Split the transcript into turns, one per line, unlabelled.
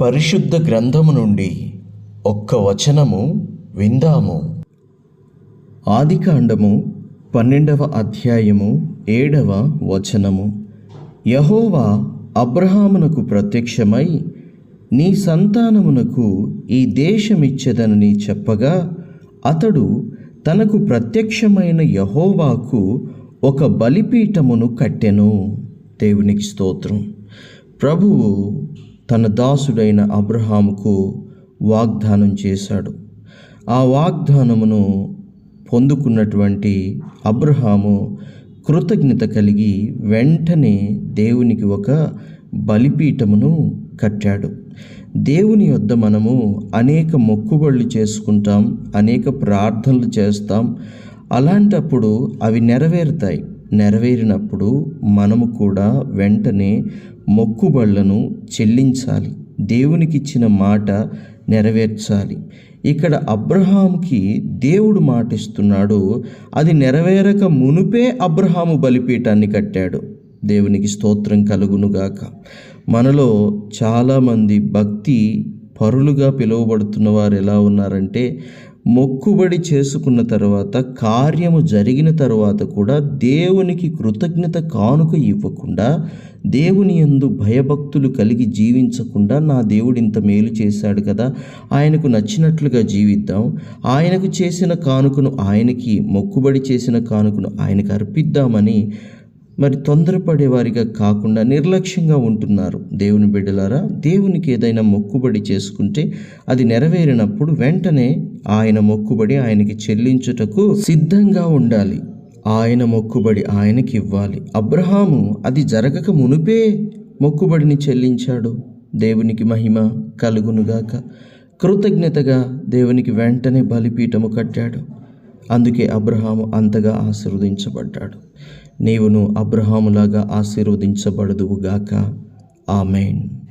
పరిశుద్ధ గ్రంథము నుండి ఒక్క వచనము విందాము. ఆదికాండము పన్నెండవ అధ్యాయము ఏడవ వచనము. యహోవా అబ్రహామునకు ప్రత్యక్షమై నీ సంతానమునకు ఈ దేశమిచ్చేదనని చెప్పగా అతడు తనకు ప్రత్యక్షమైన యహోవాకు ఒక బలిపీఠమును కట్టెను. దేవునికి స్తోత్రం. ప్రభువు తన దాసుడైన అబ్రహాముకు వాగ్దానం చేశాడు. ఆ వాగ్దానమును పొందుకున్నటువంటి అబ్రహాము కృతజ్ఞత కలిగి వెంటనే దేవునికి ఒక బలిపీఠమును కట్టాడు. దేవుని యొద్ద మనము అనేక మొక్కుబళ్ళు చేసుకుంటాం అనేక ప్రార్థనలు చేస్తాం. అలాంటప్పుడు అవి నెరవేరుతాయి. నెరవేరినప్పుడు మనము కూడా వెంటనే మొక్కుబళ్ళను చెల్లించాలి. దేవునికిచ్చిన మాట నెరవేర్చాలి. ఇక్కడ అబ్రహాంకి దేవుడు మాటిస్తున్నాడు అది నెరవేరక మునుపే అబ్రహాము బలిపీఠాన్ని కట్టాడు. దేవునికి స్తోత్రం కలుగునుగాక మనలో చాలామంది భక్తి పరులుగా పిలువబడుతున్న వారు ఎలా ఉన్నారంటే మొక్కుబడి చేసుకున్న తర్వాత కార్యము జరిగిన తర్వాత కూడా దేవునికి కృతజ్ఞత కానుక ఇవ్వకుండా దేవుని యందు భయభక్తులు కలిగి జీవించకుండా నా దేవుడు ఇంత మేలు చేశాడు కదా ఆయనకు నచ్చినట్లుగా జీవిద్దాం. ఆయనకు చేసిన కానుకను ఆయనకి మొక్కుబడి చేసిన కానుకను ఆయనకు అర్పిద్దామని మరి తొందరపడే వారిగా కాకుండా నిర్లక్ష్యంగా ఉంటున్నారు. దేవుని బిడ్డలారా దేవునికి ఏదైనా మొక్కుబడి చేసుకుంటే అది నెరవేరినప్పుడు వెంటనే ఆయన మొక్కుబడి ఆయనకి చెల్లించుటకు సిద్ధంగా ఉండాలి. ఆయన మొక్కుబడి ఆయనకి ఇవ్వాలి. అబ్రహాము అది జరగక మునుపే మొక్కుబడిని చెల్లించాడు. దేవునికి మహిమ కలుగునుగాక. కృతజ్ఞతగా దేవునికి వెంటనే బలిపీఠము కట్టాడు. అందుకే అబ్రహాము అంతగా ఆశీర్వదించబడ్డాడు. నీవును అబ్రహాములాగా ఆశీర్వదించబడదువుగాక. ఆమెన్.